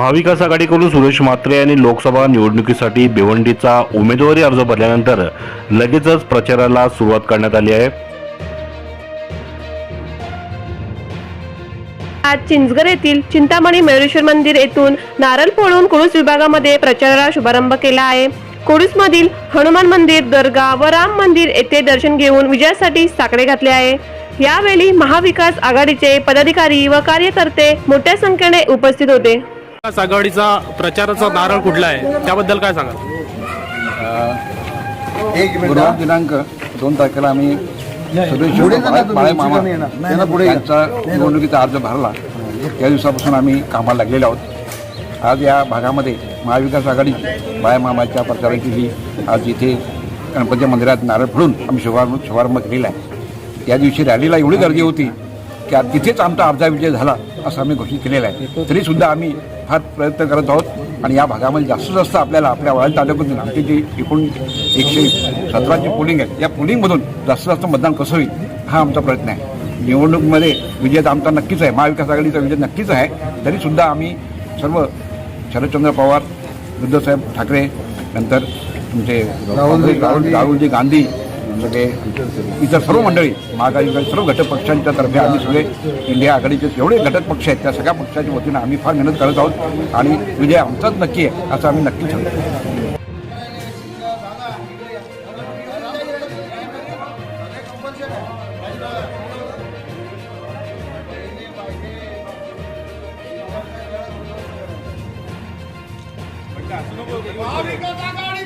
महाविकास आघाडीकडून सुरेश म्हात्रे यांनी लोकसभा निवडणुकीसाठी भिवंडीचा उमेदवारी अर्ज भरल्यानंतर लगेचच प्रचाराला सुरुवात करण्यात आली आहे. आज चिंचगर येथील चिंतामणी मयुरेश्वर मंदिर येथून नारळ फोडून कुळूस विभागामध्ये प्रचाराला शुभारंभ केला आहे. कुडूसमधील हनुमान मंदिर दर्गा व राम मंदिर येथे दर्शन घेऊन विजयासाठी साकडे घातले आहे. यावेळी महाविकास आघाडीचे पदाधिकारी व कार्यकर्ते मोठ्या संख्येने उपस्थित होते. विकास आघाडीचा प्रचाराचा नारळ कुठला आहे? त्याबद्दल काय सांगाल? गुरुवार दिनांक दोन तारखेला आम्ही बाळे मामा यांचा निवडणुकीचा अर्ज भरला. त्या दिवसापासून आम्ही कामाला लागलेलो आहोत. आज या भागामध्ये महाविकास आघाडी बाळे मामाच्या प्रचाराची ही आज इथे गणपती मंदिरात नारळ फोडून आम्ही शुभारंभ शुभारंभ केलेला आहे. त्या दिवशी रॅलीला एवढी गर्दी होती की आज तिथेच आमचा अर्धा विजय झाला असं आम्ही घोषित केलेलं आहे. तरीसुद्धा आम्ही फार प्रयत्न करत आहोत. आणि या भागामध्ये जास्तीत जास्त आपल्याला आपल्या वाळद तालुक्यातून आमची जी एकूण एकशे सतराची पोलिंग आहे. या पोलिंगमधून जास्तीत जास्त मतदान कसं होईल हा आमचा प्रयत्न आहे. निवडणुकीमध्ये विजय आमचा नक्कीच आहे. महाविकास आघाडीचा विजय नक्कीच आहे. तरीसुद्धा आम्ही सर्व शरदचंद्र पवार बुद्धसाहेब ठाकरे नंतर तुमचे राहुल राहुलजी गांधी सगळे इतर सर्व मंडळी महाआघाडी सर्व घटक पक्षांच्या तर्फे आम्ही सगळे इंडिया आघाडीचे जेवढे घटक पक्ष आहेत त्या सगळ्या पक्षाच्या वतीनं आम्ही फार मेहनत करत आहोत आणि विजय आमचाच नक्की आहे असं आम्ही नक्की सांगतो. महाविकास आघाडी!